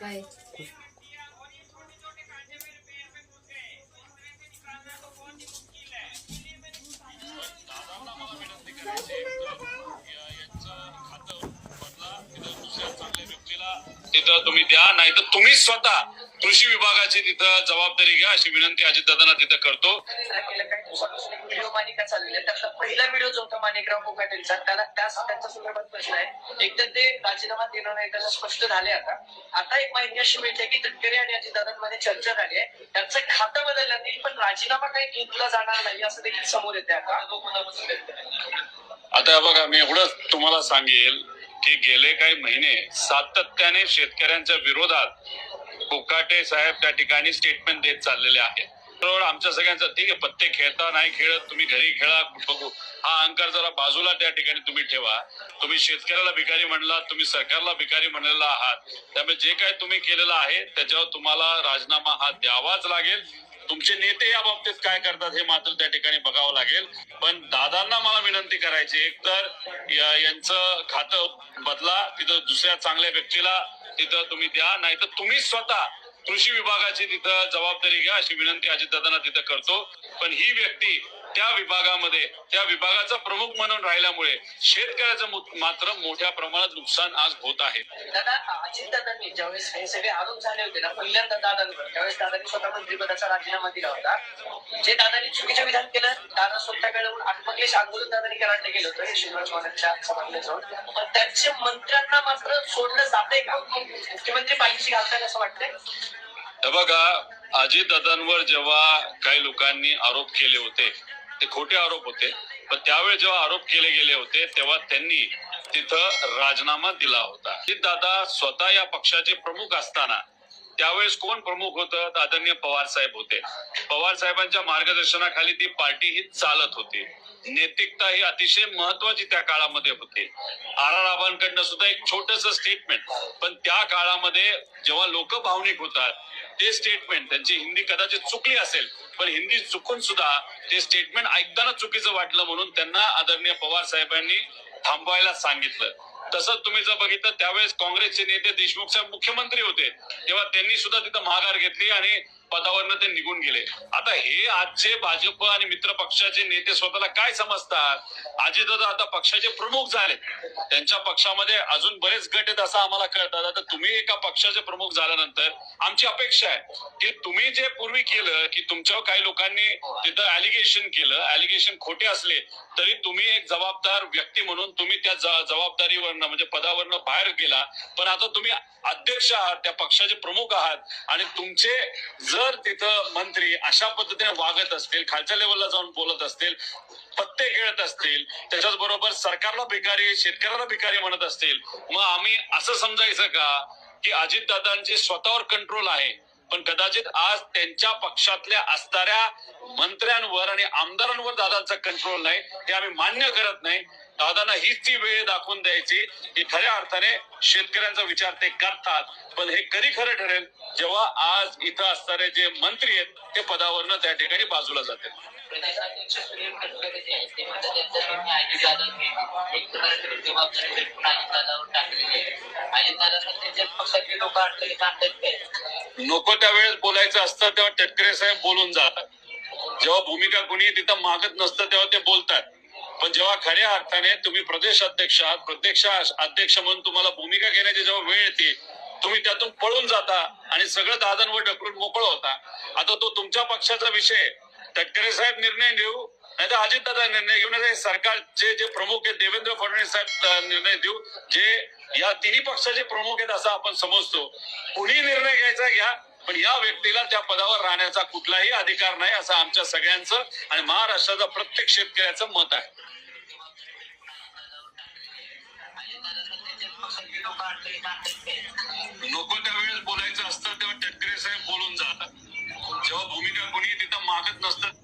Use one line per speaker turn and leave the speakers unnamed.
काय
तिथं तुम्ही द्या नाहीतर तुम्ही स्वतः कृषी विभागाची तिथं जबाबदारी घ्या अशी विनंती अजितदादांना तिथं करतो.
व्हिडिओ मालिका चाललेली आहे त्यातला पहिला व्हिडिओ जो होता माणिकराव कोकाटेलचा त्याला त्याच त्यांच्या संदर्भात प्रश्न आहे एक तर ते राजीनामा देणार नाही त्याचं स्पष्ट झाले आता आता एक माहिती अशी मिळते की तटकरे आणि अजितदादांमध्ये चर्चा झाली आहे त्यांचं एक खातं बदललं नाही पण राजीनामा काही घेतला जाणार नाही असं देखील समोर येते आता
आता बघा मी एवढंच तुम्हाला सांगेल की गेले काही महिने सातत्याने शेतकऱ्यांच्या विरोधात कुकाटे साहेब त्या ठिकाणी स्टेटमेंट देत चाललेले आहेत. बरोबर आमच्या सगळ्यांचं ठीक आहे. पत्ते खेळता नाही खेळत तुम्ही घरी खेळा बघू हा अहंकार जरा बाजूला त्या ठिकाणी तुम्ही ठेवा. तुम्ही शेतकऱ्याला भिकारी म्हणला तुम्ही सरकारला भिकारी म्हणलेला आहात. त्यामुळे जे काय तुम्ही केलेलं आहे त्याच्यावर तुम्हाला राजीनामा हा द्यावाच लागेल. तुमचे नेते या बाबतीत काय करतात हे मात्र त्या ठिकाणी बघावं लागेल. पण दादांना मला विनंती करायची एक तर यांचं खातं बदला तिथं दुसऱ्या चांगल्या व्यक्तीला तिथं तुम्ही द्या नाही तर स्वतः कृषी विभागाची तिथं जबाबदारी घ्या अशी विनंती अजितदादांना तिथं करतो. पण ही व्यक्ती त्या विभागामध्ये त्या विभागाचा प्रमुख म्हणून राहिल्यामुळे शेतकऱ्याचं मात्र मोठ्या प्रमाणात नुकसान आज होत आहे.
दादा अजितदादांनी ज्यावेळेस हे सगळे आरोप झाले होते ना पहिल्यांदा दादांवर त्यावेळेस दादांनी स्वतः मंत्रिपदाचा राजीनामा दिला होता. जे दादांनी चुकीचं विधान केलं दादा स्वतः वेळेवर आत्मक्लेश आंदोलन दादांनी कराडला गेलं होतं हे शिवराज चव्हाणांच्या सभागृहात जाऊन. पण त्यांच्या मंत्र्यांना मात्र सोडलं जाते का? मुख्यमंत्री पाहिजे घालतात असं वाटतंय?
बघा अजितदादांवर जेव्हा काही लोकांनी आरोप केले होते ते खोटे आरोप होते. पण त्यावेळी जेव्हा आरोप केले गेले होते तेव्हा त्यांनी तिथं राजीनामा दिला होता. दादा स्वतः या पक्षाचे प्रमुख असताना त्यावेळेस कोण प्रमुख होतं? आदरणीय पवार साहेब होते. पवार साहेबांच्या मार्गदर्शनाखाली ती पार्टी ही चालत होती. नैतिकता ही अतिशय महत्वाची त्या काळामध्ये होती. आर आर आबांकडनं सुद्धा एक छोटस स्टेटमेंट पण त्या काळामध्ये जेव्हा लोक भावनिक होतात ते स्टेटमेंट त्यांची हिंदी कदाचित चुकली असेल पण हिंदी चुकून सुद्धा ते स्टेटमेंट ऐकताना चुकीचं वाटलं म्हणून त्यांना आदरणीय पवार साहेबांनी थांबवायला सांगितलं. तसंच तुम्ही जर बघितलं त्यावेळेस काँग्रेसचे नेते देशमुख साहेब मुख्यमंत्री होते. तेव्हा त्यांनी सुद्धा तिथं माघार घेतली आणि पदावरनं ते निघून गेले. आता हे आजचे भाजप आणि मित्र पक्षाचे नेते स्वतःला काय समजतात? अजितदादा आता पक्षाचे प्रमुख झाले. त्यांच्या पक्षामध्ये अजून बरेच गट आहेत असं आम्हाला कळतात. आता तुम्ही एका पक्षाचे प्रमुख झाल्यानंतर आमची अपेक्षा आहे की तुम्ही जे पूर्वी केलं की तुमच्यावर काही लोकांनी तिथं ऍलिगेशन केलं ऍलिगेशन खोटे असले तरी तुम्ही एक जबाबदार व्यक्ती म्हणून तुम्ही त्या जबाबदारीवरनं म्हणजे पदावरनं बाहेर गेला. पण आता तुम्ही अध्यक्ष आहात त्या पक्षाचे प्रमुख आहात आणि तुमचे जर तिथं मंत्री अशा पद्धतीने वागत असतील खालच्या लेवलला जाऊन बोलत असतील पत्ते खेळत असतील त्याच्याच बरोबर सरकारला भिकारी शेतकऱ्याला भिकारी म्हणत असतील मग आम्ही असं समजायचं का की अजितदादांचे स्वतःवर कंट्रोल आहे? पण कदाचित आज त्यांच्या पक्षातल्या असणाऱ्या मंत्र्यांवर आणि आमदारांवर दादांचा कंट्रोल नाही हे आम्ही मान्य करत नाही. दादांना हीच ती वेळ दाखवून द्यायची की खऱ्या अर्थाने शेतकऱ्यांचा विचार ते करतात. पण हे कधी खरं ठरेल? जेव्हा आज इथं असणारे जे मंत्री आहेत ते पदावरनं त्या ठिकाणी बाजूला जातील. नको त्यावेळेस बोलायचं असतं तेव्हा टटकरे साहेब बोलून जातात. जेव्हा भूमिका कुणी तिथं मागत नसतं तेव्हा ते बोलतात. पण जेव्हा खऱ्या अर्थाने तुम्ही प्रदेश अध्यक्ष आहात प्रत्यक्ष अध्यक्ष म्हणून तुम्हाला भूमिका घेण्याची जेव्हा वेळ येते तुम्ही त्यातून पळून जाता आणि सगळं दादांवर ढकलून मोकळ होता. आता तो तुमच्या पक्षाचा विषय तटकरे साहेब निर्णय घेऊ नाही तर अजितदादा निर्णय घेऊ नाही सरकारचे जे प्रमुख आहेत देवेंद्र फडणवीस साहेब निर्णय देऊ जे या तिन्ही पक्षाचे प्रमुख आहेत असं आपण समजतो. कुणी निर्णय घ्यायचा घ्या पण या व्यक्तीला त्या पदावर राहण्याचा कुठलाही अधिकार नाही असं आमच्या सगळ्यांचं आणि महाराष्ट्राचा प्रत्येक शेतकऱ्याचं मत आहे. नको त्यावेळेस बोलायचं असतं तेव्हा तटकरे साहेब बोलून जातात. जेव्हा भूमिका कुणी तिथं मागत नसतात